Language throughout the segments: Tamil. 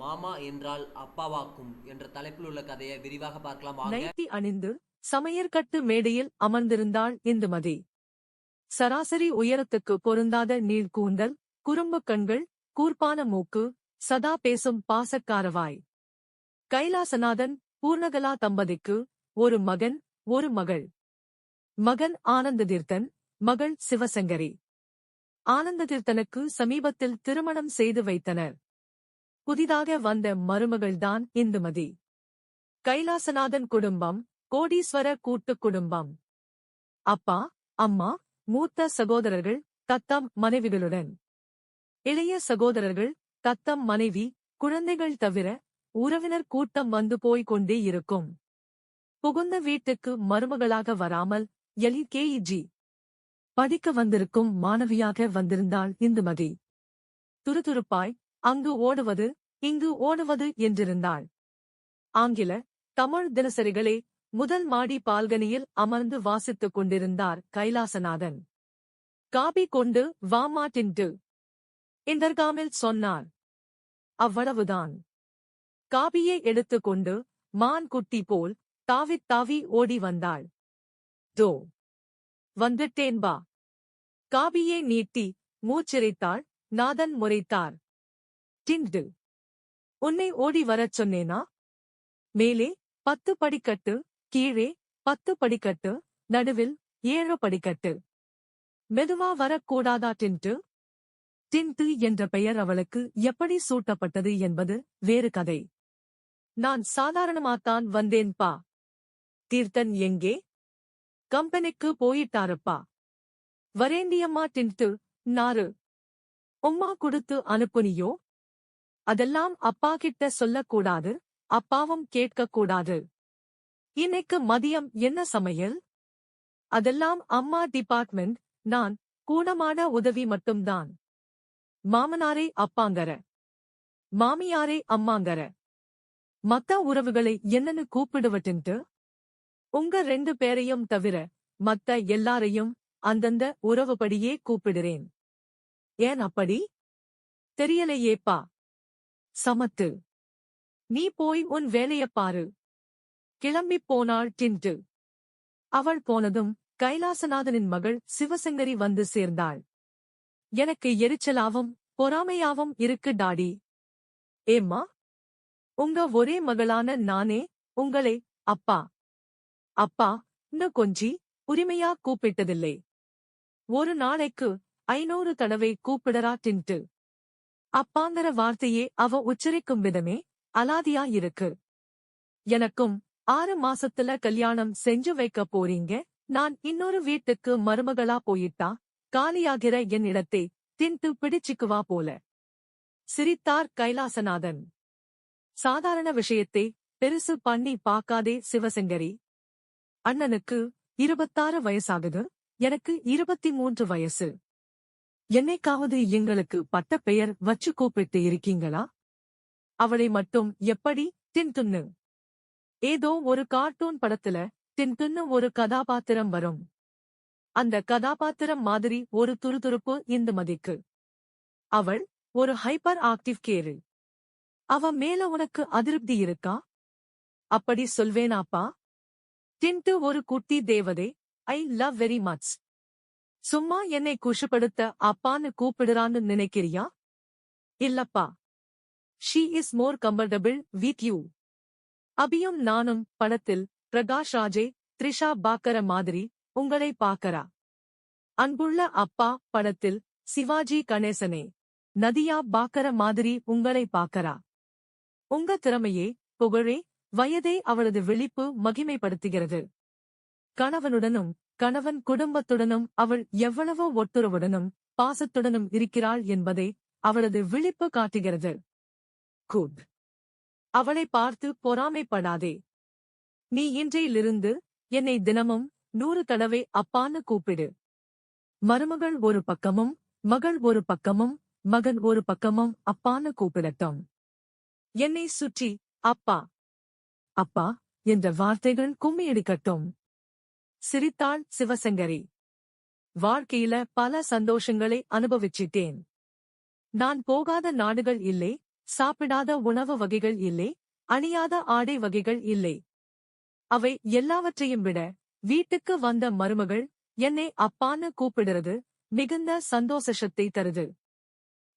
மாமா என்றால் அப்பாவாக்கும் என்ற தலைப்பில் உள்ள கதையை விரிவாக பார்க்கலாம். நைட்டி அணிந்து சமையற்கட்டு மேடையில் அமர்ந்திருந்தாள் இந்துமதி. சராசரி உயரத்துக்கு பொருந்தாத நீள்கூந்தல் குறும்பு கண்கள் கூர்ப்பான மூக்கு சதா பேசும் பாசக்காரவாய். கைலாசநாதன் பூர்ணகலா தம்பதிக்கு ஒரு மகன் ஒரு மகள். மகன் ஆனந்ததீர்த்தன் மகள் சிவசங்கரி. ஆனந்ததீர்த்தனுக்கு சமீபத்தில் திருமணம் செய்து வைத்தனர். புதிதாக வந்த மருமகள்தான் இந்துமதி. கைலாசநாதன் குடும்பம் கோடீஸ்வர கூட்டுக் குடும்பம். அப்பா அம்மா மூத்த சகோதரர்கள் தத்தம் மனைவிகளுடன். இளைய சகோதரர்கள் தத்தம் மனைவி குழந்தைகள் தவிர உறவினர் கூட்டம் வந்து போய்க் கொண்டே இருக்கும். புகுந்த வீட்டுக்கு மருமகளாக வராமல் எலி. கேஇஜி படிக்க வந்திருக்கும் மாணவியாக வந்திருந்தாள் இந்துமதி. துருதுருப்பாய் அங்கு ஓடுவது இங்கு ஓடுவது என்றிருந்தாள். ஆங்கில தமிழ் தினசரிகளே முதல் மாடி பால்கனியில் அமர்ந்து வாசித்துக் கொண்டிருந்தார் கைலாசநாதன். காபி கொண்டு வாமாட்டின்ட்டு இன்டர்காமில் சொன்னார். அவ்வளவுதான். காபியை எடுத்துக்கொண்டு மான் குட்டி போல் தாவித் தாவி ஓடி வந்தாள். தோ வந்துட்டேன் பா. காபியை நீட்டி மூச்சிரைத்தாள் நாதன் முறைத்தார். டிண்டு உன்னை ஓடி வரச் சொன்னேனா? மேலே பத்து படிக்கட்டு கீழே பத்து படிக்கட்டு நடுவில் ஏழு படிக்கட்டு. மெதுவா வரக்கூடாதா டின்ட்டு? டின்ட்டு என்ற பெயர் அவளுக்கு எப்படி சூட்டப்பட்டது என்பது வேறு கதை. நான் சாதாரணமாத்தான் வந்தேன் பா. தீர்த்தன் எங்கே? கம்பெனிக்கு போயிட்டாருப்பா. வரேண்டியம்மா டின்ட்டு நாரு உம்மா கொடுத்து அனுப்புனியோ? அதெல்லாம் அப்பா கிட்ட சொல்லக்கூடாது அப்பாவும் கேட்கக்கூடாது. இன்னைக்கு மதியம் என்ன சமையல்? அதெல்லாம் அம்மா டிபார்ட்மெண்ட் நான் கூடமான உதவி மட்டும்தான். மாமனாரே அப்பாங்கற. மாமியாரே அம்மாங்கற. மத்த உறவுகளை என்னன்னு கூப்பிடுவட்டுன்ட்டு? உங்க ரெண்டு பேரையும் தவிர மத்த எல்லாரையும் அந்தந்த உறவுபடியே கூப்பிடுறேன். ஏன் அப்படி? தெரியலையேப்பா. சமத்து. நீ போய் உன் வேலையப் பாரு. கிளம்பிப் போனாள் டின்ட்டு அவள் போனதும் கைலாசநாதனின் மகள் சிவசங்கரி வந்து சேர்ந்தாள். எனக்கு எரிச்சலாவும் பொறாமையாவும் இருக்கு டாடி. ஏம்மா? உங்க ஒரே மகளான நானே உங்களை அப்பா. அப்பா இன்னும் கொஞ்சி உரிமையா கூப்பிட்டதில்லை. ஒரு நாளைக்கு ஐநூறு தடவை கூப்பிடறா டின்ட்டு அப்பாந்தர வார்த்தையே அவ உச்சரிக்கும் விதமே அலாதியா இருக்கு எனக்கும் ஆறு மாசத்துல கல்யாணம் செஞ்சு வைக்க போறீங்க நான் இன்னொரு வீட்டுக்கு மருமகளா போயிட்டா காலியாகிற என் இடத்தை தின்ட்டு பிடிச்சுக்குவா போல. சிரித்தார் கைலாசநாதன். சாதாரண விஷயத்தை பெருசு பண்ணி பாக்காதே சிவசங்கரி. அண்ணனுக்கு இருபத்தாறு வயசாகுது எனக்கு இருபத்தி மூன்று வயசு. என்னைக்காவது எங்களுக்கு பட்ட பெயர் வச்சு கூப்பிட்டு இருக்கீங்களா? அவளை மட்டும் எப்படி? தின்துன்னு ஏதோ ஒரு கார்ட்டூன் படத்துல தின்துன்னு ஒரு கதாபாத்திரம் வரும். அந்த கதாபாத்திரம் மாதிரி ஒரு துருதுருப்பு இந்த மதிக்கு. அவள் ஒரு ஹைப்பர் ஆக்டிவ் கேரு. அவ மேல உனக்கு அதிருப்தி இருக்கா? அப்படி சொல்வேனாப்பா. டின்ட்டு ஒரு குட்டி தேவதை. I love very much. சும்மா என்னை குஷுப்படுத்த அப்பான்னு கூப்பிடுறான்னு நினைக்கிறியா? இல்லப்பா. She is more comfortable with you அபியும் நானும் படத்தில் பிரகாஷ் ராஜே த்ரிஷா பாக்கர மாதிரி உங்களை பாக்கறா. அன்புள்ள அப்பா படத்தில் சிவாஜி கணேசனே நதியா பாக்கர மாதிரி உங்களை பாக்கறா. உங்க திறமையே புகழே வயதே அவளது விழிப்பு மகிமைப்படுத்துகிறது. கணவனுடனும் கணவன் குடும்பத்துடனும் அவள் எவ்வளவோ ஒட்டுறவுடனும் பாசத்துடனும் இருக்கிறாள் என்பதை அவளது விழிப்பு காட்டுகிறது. குட் அவளை பார்த்து பொறாமைப்படாதே. நீ இன்றையிலிருந்து என்னை தினமும் நூறு தடவை அப்பான்னு கூப்பிடு. மருமகள் ஒரு பக்கமும் மகள் ஒரு பக்கமும் மகன் ஒரு பக்கமும் அப்பான்னு கூப்பிடட்டும். என்னை சுற்றி அப்பா. அப்பா என்ற வார்த்தைகள் கும்மியடிக்கட்டும். சிரித்தாள் சிவசங்கரி. வாழ்க்கையில பல சந்தோஷங்களை அனுபவிச்சிட்டேன். நான் போகாத நாடுகள் இல்லை சாப்பிடாத உணவு வகைகள் இல்லை அணியாத ஆடை வகைகள் இல்லை. அவை எல்லாவற்றையும் விட வீட்டுக்கு வந்த மருமகள் என்னை அப்பான்னு கூப்பிடுறது மிகுந்த சந்தோஷத்தை தருது.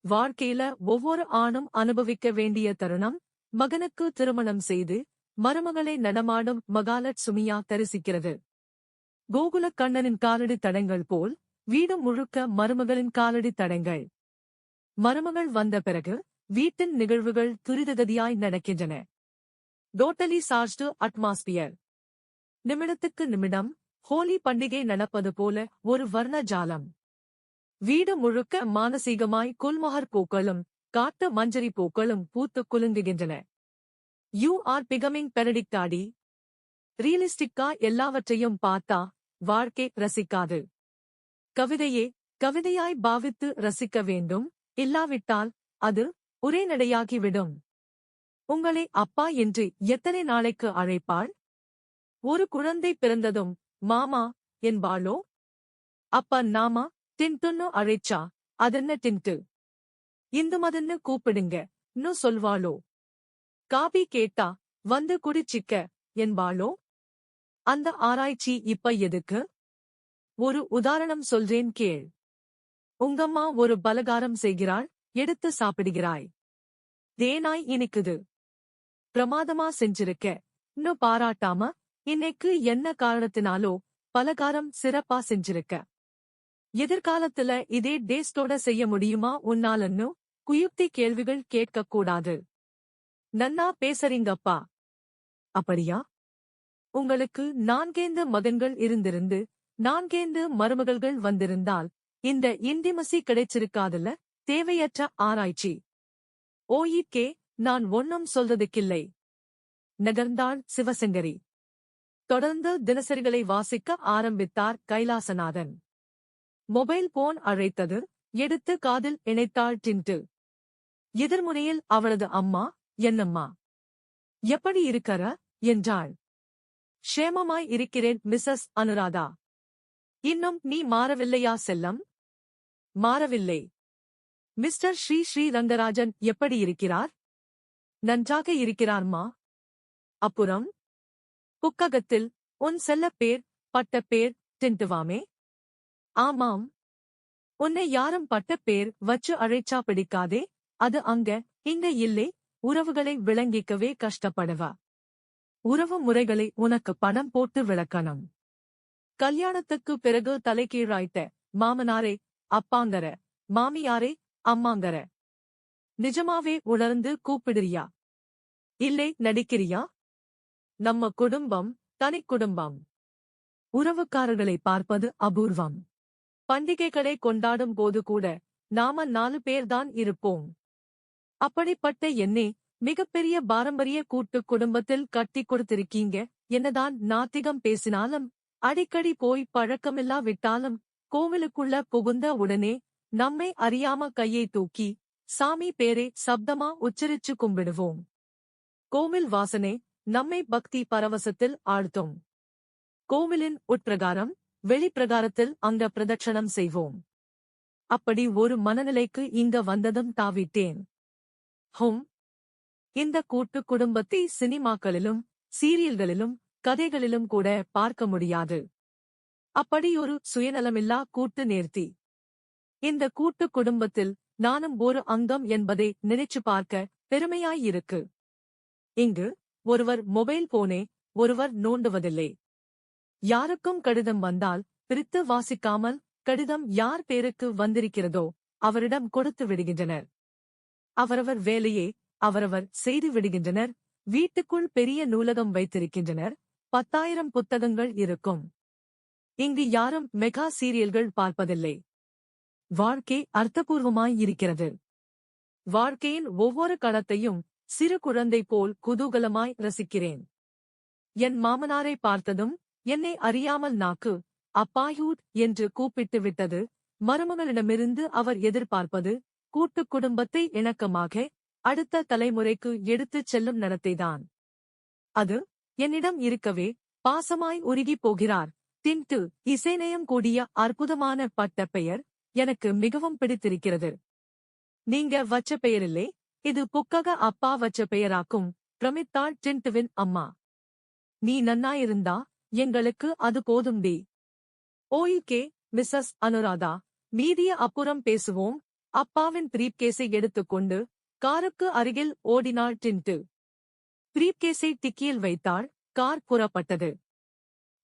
வாழ்க்கையில ஒவ்வொரு ஆணும் அனுபவிக்க வேண்டிய தருணம் மகனுக்கு திருமணம் செய்து மருமகளை நடமாடும் மகாலட் சுமியா தரிசிக்கிறது. கோகுல கண்ணனின் காலடி தடங்கள் போல் வீடு முழுக்க மருமகளின் காலடி தடங்கள். மருமகள் வந்த பிறகு வீட்டின் நிகழ்வுகள் துரிதகதியாய் நடக்கின்றன. Totally charged atmosphere. நிமிடத்துக்கு நிமிடம் ஹோலி பண்டிகை நடப்பது போல ஒரு வர்ண ஜாலம் வீடு முழுக்க மானசீகமாய் குல்மொஹர் பூக்களும் காட்டு மஞ்சரி பூக்களும் பூத்துக் குலுங்குகின்றன. யூ ஆர் பிகமிங் பெரடிக்டாடி ரியலிஸ்டிக்கா எல்லாவற்றையும் பார்த்தா வாழ்க்கை ரசிக்காது. கவிதையே கவிதையாய் பாவித்து ரசிக்க வேண்டும். இல்லாவிட்டால் அது உரைநடையாகிவிடும். உங்களை அப்பா என்று எத்தனை நாளைக்கு அழைப்பாள்? ஒரு குழந்தை பிறந்ததும் மாமா என்பாளோ? அப்ப நாமா டின்டுன்னு அழைச்சா அதென்ன டின்ட்டு இந்துமதன்னு கூப்பிடுங்க ன்னு சொல்வாளோ? காபி கேட்டா வந்து குடிச்சிக்க என்பாளோ? அந்த ஆராய்ச்சி இப்ப எதுக்கு? ஒரு உதாரணம் சொல்றேன் கேள். உங்கம்மா ஒரு பலகாரம் செய்கிறாள் எடுத்து சாப்பிடுகிறாய். தேனாய் இனிக்குது. பிரமாதமா செஞ்சிருக்க. இன்னும் பாராட்டாம இன்னைக்கு என்ன காரணத்தினாலோ பலகாரம் சிறப்பா செஞ்சிருக்க. எதிர்காலத்துல இதே டேஸ்டோட செய்ய முடியுமா உன்னாலன்னு குயுக்தி கேள்விகள் கேட்கக் கூடாது நன்னா பேசறீங்கப்பா. அப்படியா? உங்களுக்கு நான்கேந்து மகன்கள் இருந்திருந்து நான்கேந்து மருமகள்கள் வந்திருந்தால் இந்த இன்டிமசி கிடைச்சிருக்காதுல்ல தேவையற்ற ஆராய்ச்சி. ஓயிக்கே நான் ஒன்னும் சொல்றதுக்கில்லை. நகர்ந்தாள் சிவசங்கரி. தொடர்ந்து தினசரிகளை வாசிக்க ஆரம்பித்தார் கைலாசநாதன். மொபைல் போன் அழைத்தது எடுத்து காதில் இணைத்தாள் டின்ட்டு எதிர்முனையில் அவளது அம்மா என்னம்மா? எப்படி இருக்கற? என்றாள். க்ஷேமமாய் இருக்கிறேன் மிஸ்ஸஸ் அனுராதா. இன்னும் நீ மாறவில்லையா செல்லம்? மாறவில்லை. மிஸ்டர் ஸ்ரீ ஸ்ரீ ரங்கராஜன் எப்படி இருக்கிறார்? நன்றாக இருக்கிறார்மா? அப்புறம்? புக்ககத்தில் உன் செல்ல பேர் பட்ட பேர் திண்டுவாமே? ஆமாம். உன்னை யாரும் பட்ட பேர் வச்சு அழைச்சா பிடிக்காதே? அது அங்க இங்க இல்லை உறவுகளை விளங்கிக்கவே கஷ்டப்படவா? உறவு முறைகளை உனக்கு பணம் போட்டு விளக்கணும். கல்யாணத்துக்கு பிறகு தலைகீழாய்த்த மாமனாரே அப்பாங்கர மாமியாரே அம்மாங்கர நிஜமாவே உணர்ந்து கூப்பிடுறியா? இல்லை நடிக்கிறியா? நம்ம குடும்பம் தனி குடும்பம். உறவுக்காரர்களை பார்ப்பது அபூர்வம். பண்டிகைகளை கொண்டாடும் போது கூட நாம நாலு பேர்தான் இருப்போம். அப்படிப்பட்ட என்னே மிகப்பெரிய பாரம்பரிய கூட்டு குடும்பத்தில் கட்டி கொடுத்திருக்கீங்க. என்னதான் நாத்திகம் பேசினாலும் அடிக்கடி போய் பழக்கமில்லா விட்டாலும் கோவிலுக்குள்ள புகுந்த உடனே நம்மை அறியாம கையை தூக்கி சாமி பேரே சப்தமா உச்சரிச்சு கும்பிடுவோம். கோவில் வாசனை நம்மை பக்தி பரவசத்தில் ஆழ்த்தும். கோவிலின் உட்பிரகாரம் வெளிப்பிரகாரத்தில் அங்க பிரதட்சணம் செய்வோம். அப்படி ஒரு மனநிலைக்கு இங்க வந்ததும் தாவிட்டேன். ஹும் இந்த கூட்டு குடும்பத்தை சினிமாக்களிலும் சீரியல்களிலும் கதைகளிலும் கூட பார்க்க முடியாது. அப்படியொரு சுயநலமில்லா கூட்டு நேர்த்தி. இந்த கூட்டு குடும்பத்தில் நானும் ஒரு அங்கம் என்பதை நினைச்சு பார்க்க பெருமையாயிருக்கு. இங்கு ஒருவர் மொபைல் போனே ஒருவர் நோண்டுவதில்லை. யாருக்கும் கடிதம் வந்தால் பிரித்து வாசிக்காமல் கடிதம் யார் பேருக்கு வந்திருக்கிறதோ அவரிடம் கொடுத்து விடுகின்றனர். அவரவர் வேலையே அவரவர் செய்து விடுகின்றனர். வீட்டுக்குள் பெரிய நூலகம் வைத்திருக்கின்றனர். பத்தாயிரம் புத்தகங்கள் இருக்கும். இங்கு யாரும் மெகா சீரியல்கள் பார்ப்பதில்லை. வாழ்க்கை அர்த்தபூர்வமாய் இருக்கிறது. வாழ்க்கையின் ஒவ்வொரு களத்தையும் சிறு குழந்தை போல் குதூகலமாய் ரசிக்கிறேன். என் மாமனாரை பார்த்ததும் என்னை அறியாமல் நாக்கு அப்பாயூட் என்று கூப்பிட்டு விட்டது. மருமகளிடமிருந்து அவர் எதிர்பார்ப்பது கூட்டுக் குடும்பத்தை இணக்கமாக அடுத்த தலைமுறைக்கு எடுத்துச் செல்லும் நடத்தைதான். அது என்னிடம் இருக்கவே பாசமாய் உருகிப் போகிறார். தின்ட்டு இசைநயம் கூடிய அற்புதமான பட்ட பெயர் எனக்கு மிகவும் பிடித்திருக்கிறது. நீங்க வச்ச பெயரில்லே இது புக்கக அப்பா வச்ச பெயராக்கும் பிரமித்தாள் டின்ட்டுவின் அம்மா. நீ நன்னாயிருந்தா எங்களுக்கு அது போதும்டி ஓய்கே மிஸ்ஸஸ் அனுராதா மீதிய அப்புறம் பேசுவோம். அப்பாவின் பிரீப்கேஸை எடுத்துக்கொண்டு காருக்கு அருகில் ஓடினாள் டின்டு பிரீப்கேஸை டிக்கியில் வைத்தாள் கார் புறப்பட்டது.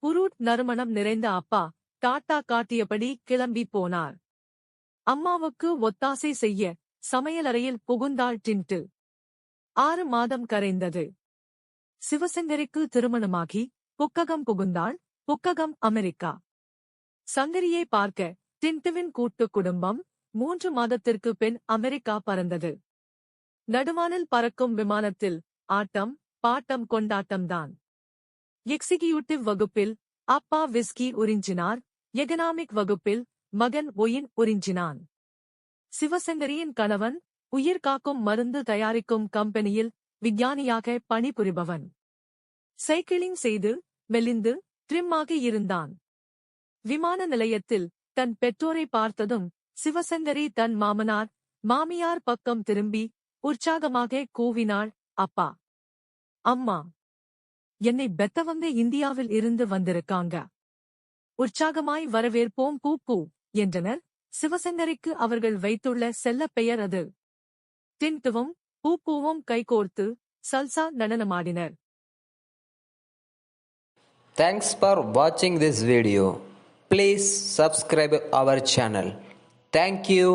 புரூட் நறுமணம் நிறைந்த அப்பா டாட்டா காட்டியபடி கிளம்பி போனார். அம்மாவுக்கு ஒத்தாசை செய்ய சமையலறையில் புகுந்தாள் டின்டு ஆறு மாதம் கரைந்தது. சிவசங்கரிக்கு திருமணமாகி புக்ககம் புகுந்தாள் புக்ககம் அமெரிக்கா. சங்கரியை பார்க்க டின்டுவின் கூட்டு குடும்பம் மூன்று மாதத்திற்கு பின் அமெரிக்கா பறந்தது. நடுவானில் பறக்கும் விமானத்தில் ஆட்டம் பாட்டம் கொண்டாட்டம்தான். எக்ஸிகியூட்டிவ் வகுப்பில் அப்பா விஸ்கி உறிஞ்சினார் எகனாமிக் வகுப்பில் மகன் ஒயின் உறிஞ்சினான். சிவசங்கரியின் கணவன் உயிர் காக்கும் மருந்து தயாரிக்கும் கம்பெனியில் விஞ்ஞானியாக பணிபுரிபவன். சைக்கிளிங் செய்து மெலிந்து ட்ரிம்மாக இருந்தான். விமான நிலையத்தில் தன் பெற்றோரை பார்த்ததும் சிவசங்கரி தன் மாமனார் மாமியார் பக்கம் திரும்பி உற்சாகமாக கூவினாள் அப்பா அம்மா என்னை பெத்தவங்க இந்தியாவில் இருந்து வந்திருக்காங்க. உற்சாகமாய் வரவேற்போம் பூ பூ என்றனர். சிவசங்கரிக்கு அவர்கள் வைத்துள்ள செல்லப் பெயர் அது. டின்டுவும் பூப்பூவும் கைகோர்த்து சல்சா நடனமாடினர். தேங்க்ஸ் ஃபார் வாட்சிங் this video please subscribe our channel thank you.